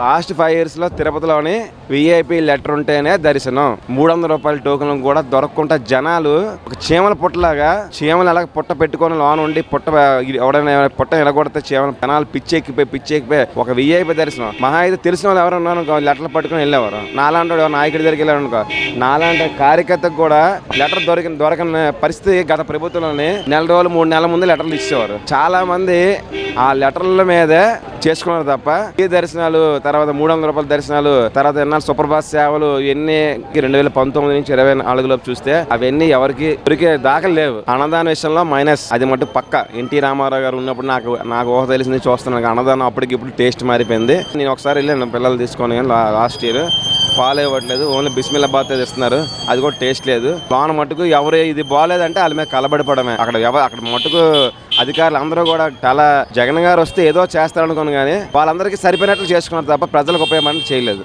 Last five ఇయర్స్లో తిరుపతిలోని VIP letter ఉంటేనే దర్శనం. మూడు వందల రూపాయల టోకెన్ కూడా దొరకకుండా జనాలు ఒక చీమల పుట్టలాగా చీమలు ఎలా పుట్ట పెట్టుకొని లోన ఉండి పుట్ట ఎవడైనా పుట్ట ఎలగొడితే చీమలు జనాలు పిచ్చెక్కిపోయి పిచ్చెక్కిపోయి ఒక విఐపి దర్శనం. మహా అయితే తెలిసిన వాళ్ళు ఎవరు ఉన్నారనుకో లెటర్లు పట్టుకొని వెళ్ళేవారు. నాలాంటి నాయకుడి దగ్గరికి వెళ్ళారు అనుకో నాలాంటి కార్యకర్తకు కూడా లెటర్ దొరికిన దొరకని పరిస్థితి గత ప్రభుత్వంలోని నెల రోజులు మూడు నెలల ముందు లెటర్లు ఇచ్చేవారు. చాలా మంది ఆ లెటర్ల మీదే చేసుకున్నారు తప్ప ఈ దర్శనాలు తర్వాత మూడు వందల రూపాయల దర్శనాలు తర్వాత ఎన్నాళ్ళు సూపర్ బాస్ సేవలు ఇవన్నీ రెండు వేల పంతొమ్మిది నుంచి ఇరవై నాలుగులోపు చూస్తే అవన్నీ ఎవరికి దొరికే దాఖలు లేవు. అన్నదాన విషయంలో మైనస్. అది మటు పక్క. ఎన్టీ రామారావు గారు ఉన్నప్పుడు నాకు నాకు ఊహ తెలిసింది చూస్తున్నాను. అన్నదానం అప్పటికి ఇప్పుడు టేస్ట్ మారిపోయింది. నేను ఒకసారి వెళ్ళాను పిల్లలు తీసుకొని లాస్ట్ ఇయర్ ఫాలో ఇవ్వట్లేదు. ఓన్లీ బిస్మిల్లా బాత్ ఇస్తున్నారు అది కూడా టేస్ట్ లేదు. లోన మటుకు ఎవరు ఇది బాగాలేదంటే వాళ్ళ మీద కలబడిపోవడమే. అక్కడ అక్కడ మటుకు అధికారులు అందరూ కూడా చాలా జగన్ గారు వస్తే ఏదో చేస్తారనుకోను కానీ వాళ్ళందరికీ సరిపోయినట్లు చేసుకున్నారు తప్ప ప్రజలకు ఉపయోగపడి చేయలేదు.